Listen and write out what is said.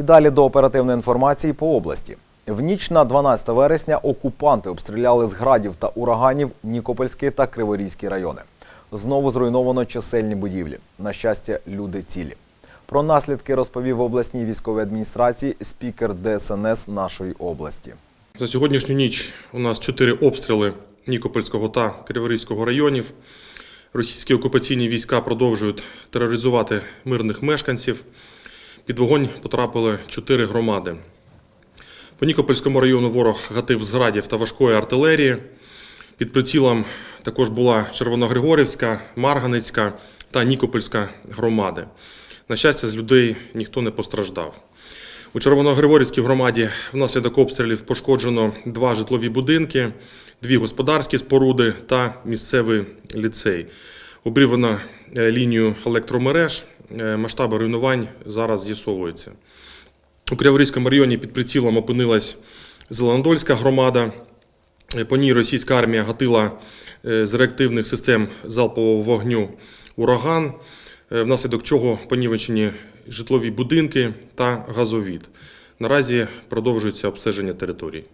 І далі до оперативної інформації по області. В ніч на 12 вересня окупанти обстріляли з градів та ураганів Нікопольський та Криворізький райони. Знову зруйновано чисельні будівлі. На щастя, люди цілі. Про наслідки розповів в обласній військовій адміністрації спікер ДСНС нашої області. За сьогоднішню ніч у нас чотири обстріли Нікопольського та Криворізького районів. Російські окупаційні війська продовжують тероризувати мирних мешканців. Під вогонь потрапили чотири громади. По Нікопольському району ворог гатив з градів та важкої артилерії. Під прицілом також була Червоногригорівська, Марганицька та Нікопольська громади. На щастя, з людей ніхто не постраждав. У Червоногригорівській громаді внаслідок обстрілів пошкоджено два житлові будинки, дві господарські споруди та місцевий ліцей. Обрівано е, лінію електромереж. Е, Масштаби руйнувань зараз з'ясовуються. У Криворізькому районі під прицілом опинилась Зеленодольська громада. Е, По ній російська армія гатила е, з реактивних систем залпового вогню ураган, внаслідок чого понівечені житлові будинки та газовід. Наразі продовжується обстеження територій.